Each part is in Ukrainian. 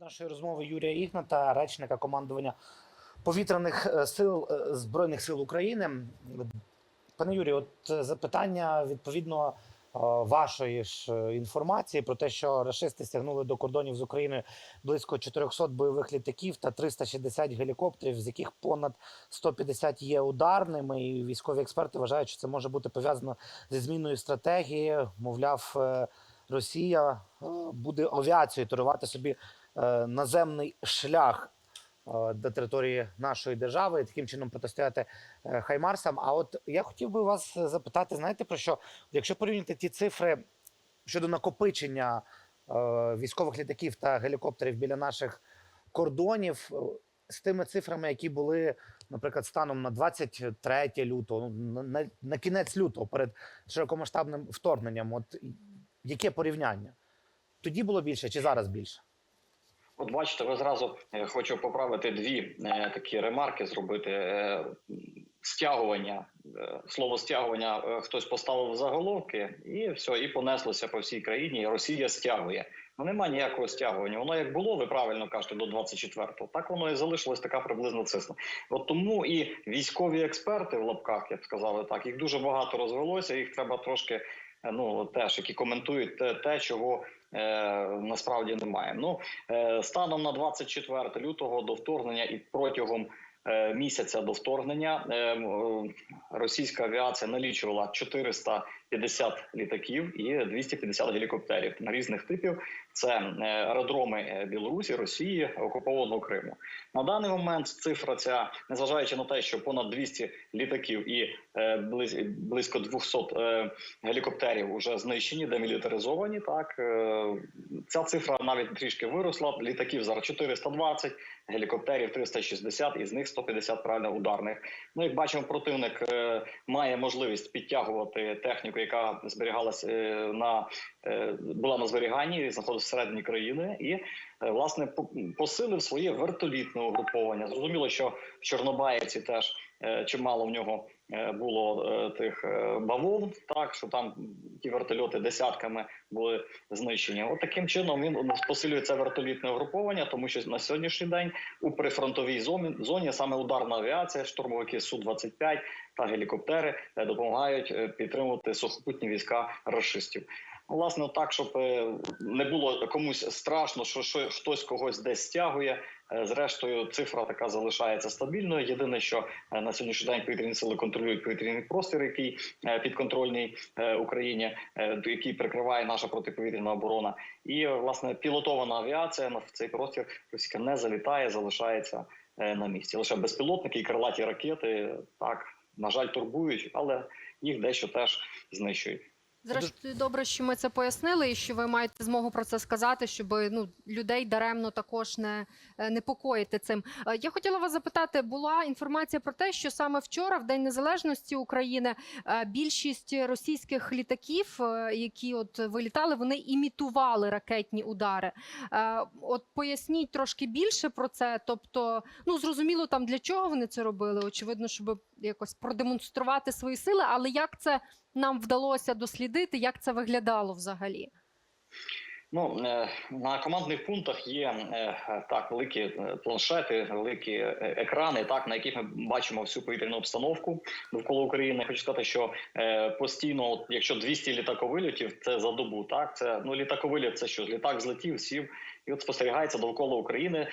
нашої розмови Юрія Ігната, речника командування повітряних е, сил е, Збройних сил України. Пане Юрію, от е, запитання відповідно вашої ж інформації про те, що рашисти стягнули до кордонів з Україною близько 400 бойових літаків та 360 гелікоптерів, з яких понад 150 є ударними. І військові експерти вважають, що це може бути пов'язано зі зміною стратегії. Мовляв, Росія буде авіацією турувати собі наземний шлях е, до території нашої держави і таким чином протистояти е, Хаймарсам. А от я хотів би вас запитати, знаєте про що? Якщо порівняти ті цифри щодо накопичення е, військових літаків та гелікоптерів біля наших кордонів е, з тими цифрами, які були, наприклад, станом на 23 лютого, ну, на, на, на кінець лютого перед широкомасштабним вторгненням, от яке порівняння? Тоді було більше чи зараз більше? От бачите, ви зразу е, хочу поправити дві е, такі ремарки зробити. Е, стягування, слово стягування хтось поставив заголовки, і все, і понеслося по всій країні. і Росія стягує. Ну немає ніякого стягування. Воно як було, ви правильно кажете, до 24-го, так воно і залишилось така приблизно цифра. От тому і військові експерти в лапках, я б сказали так, їх дуже багато розвелося. Їх треба трошки ну теж які коментують те, чого насправді немає. Ну е, станом на 24 лютого до вторгнення і протягом е, місяця до вторгнення е, е, російська авіація налічувала 450 літаків і 250 гелікоптерів на різних типів. Це е, аеродроми е, Білорусі, Росії, окупованого Криму. На даний момент цифра ця, незважаючи на те, що понад 200 літаків і е, близько 200 е, гелікоптерів вже знищені, демілітаризовані. Так ця цифра навіть трішки виросла. Літаків зараз 420, гелікоптерів 360, із них 150 правильно ударних. Ну як бачимо, противник має можливість підтягувати техніку, яка зберігалася е, на була на зберіганні, і знаходилася всередині країни, і е, власне по- посилив своє вертолітне угруповання. Зрозуміло, що в Чорнобаївці теж е, чимало в нього е, було е, тих е, бавовн, так що там ті вертольоти десятками були знищені. От таким чином він посилює це вертолітне угруповання, тому що на сьогоднішній день у прифронтовій зоні, зоні саме ударна авіація, штурмовики су 25 та гелікоптери е, допомагають е, підтримувати сухопутні війська рашистів. Власне, так, щоб е, не було комусь страшно, що, що хтось когось десь стягує. Е, Зрештою, цифра така залишається стабільною. Єдине, що е, на сьогоднішній день повітряні сили контролюють повітряний простір, який підконтрольний Україні, який прикриває наша протиповітряна оборона. І власне пілотована авіація на цей простір російська не залітає, залишається на місці. Лише безпілотники і крилаті ракети так на жаль турбують, але їх дещо теж знищують. Зрештою, добре, що ми це пояснили, і що ви маєте змогу про це сказати, щоб ну людей даремно також не е, непокоїти цим. Е, Я хотіла вас запитати, була інформація про те, що саме вчора, в День Незалежності України, е, більшість російських літаків, які от вилітали, вони імітували ракетні удари. От поясніть трошки більше про це. Тобто, ну зрозуміло, там для чого вони це робили. Очевидно, щоб якось продемонструвати свої сили, але як це нам вдалося дослідити, як це виглядало взагалі? Ну е, на командних пунктах є е, так великі е, планшети, великі екрани, так на яких ми бачимо всю повітряну обстановку довкола України. Хочу сказати, що постійно, от, якщо 200 літаковильотів, це за добу. Так це ну літаковиліт, це що літак злетів, сів, і от спостерігається довкола України.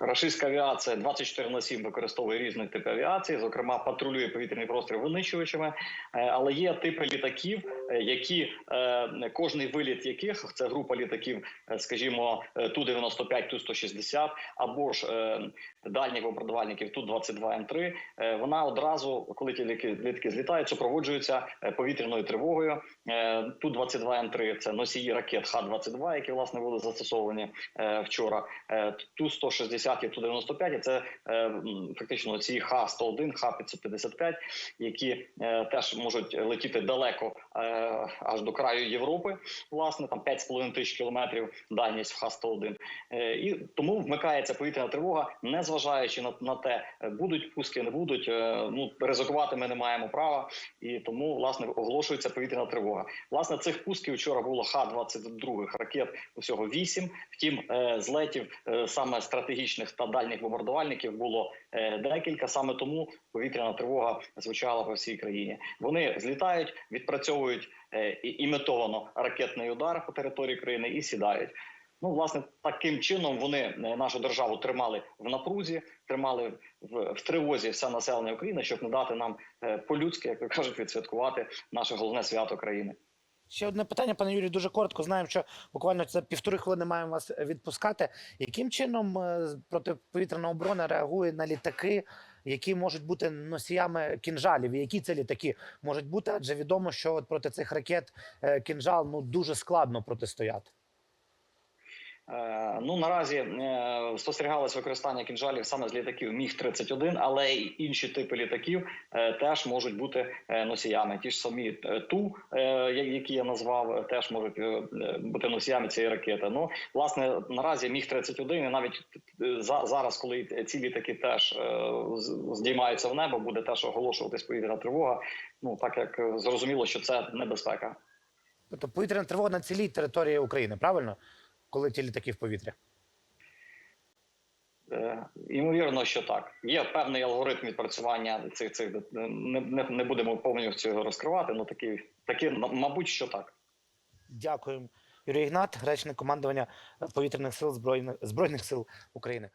Рашистська авіація 24 на 7 використовує різних типів авіації, зокрема патрулює повітряний простір винищувачами. Але є типи літаків, які е, кожний виліт яких це група літаків, е, скажімо, ту 95 ту 160 або ж е, дальніх бомбардувальників ту 22 м 3 Вона одразу, коли ті літаки, злітають, супроводжуються е, повітряною тривогою. Е, Ту 22 м 3 це носії ракет Х-22, які власне були застосовані е, вчора. Е, Ту 160 і ту 95 це е, фактично ці Х-101, Х-555, які е, теж можуть летіти далеко е, е, аж до краю Європи. Власне, там 5,5 тисяч кілометрів дальність в Х-101. Е, і тому вмикається повітряна тривога, не зважаючи на, на те, е, будуть пуски, не будуть. е, ну ризикувати ми не маємо права, і тому власне оголошується повітряна тривога. Власне, цих пусків вчора було Х-22 ракет усього 8. Втім, е, злетів е, саме стратегічних та дальніх бомбардувальників було е, декілька. Саме тому повітряна тривога звучала по всій країні. Вони злітають, відпрацьовують е, і- імітовано ракетний удар по території країни і сідають. Ну, власне, таким чином вони е, нашу державу тримали в напрузі, тримали в, в тривозі все населення України, щоб не дати нам е, по-людськи, як ви кажуть, відсвяткувати наше головне свято країни. Ще одне питання, пане Юрію, дуже коротко. Знаємо, що буквально це півтори хвилини маємо вас відпускати. Яким чином е, протиповітряна оборона реагує на літаки, які можуть бути носіями кінжалів? І які це літаки можуть бути? Адже відомо, що от проти цих ракет е, кінжал ну дуже складно протистояти. Е, Ну наразі е, спостерігалось використання кінжалів саме з літаків Міг 31 але й інші типи літаків е, теж можуть бути носіями. Ті ж самі ту, які я назвав, теж можуть бути носіями цієї ракети. Ну власне наразі Міг 31 і навіть за- зараз, коли ці літаки теж здіймаються в небо, буде теж оголошуватись повітряна тривога. Ну так як зрозуміло, що це небезпека. Тобто повітряна тривога на цілій території України, правильно? Коли ті літаки в повітрі. Е, Ймовірно, що так. Є певний алгоритм відпрацювання цих цих не, не, не будемо повністю його розкривати. але такі, такі, мабуть, що так. Дякую. Юрій Ігнат, речник командування повітряних сил Збройних Збройних сил України.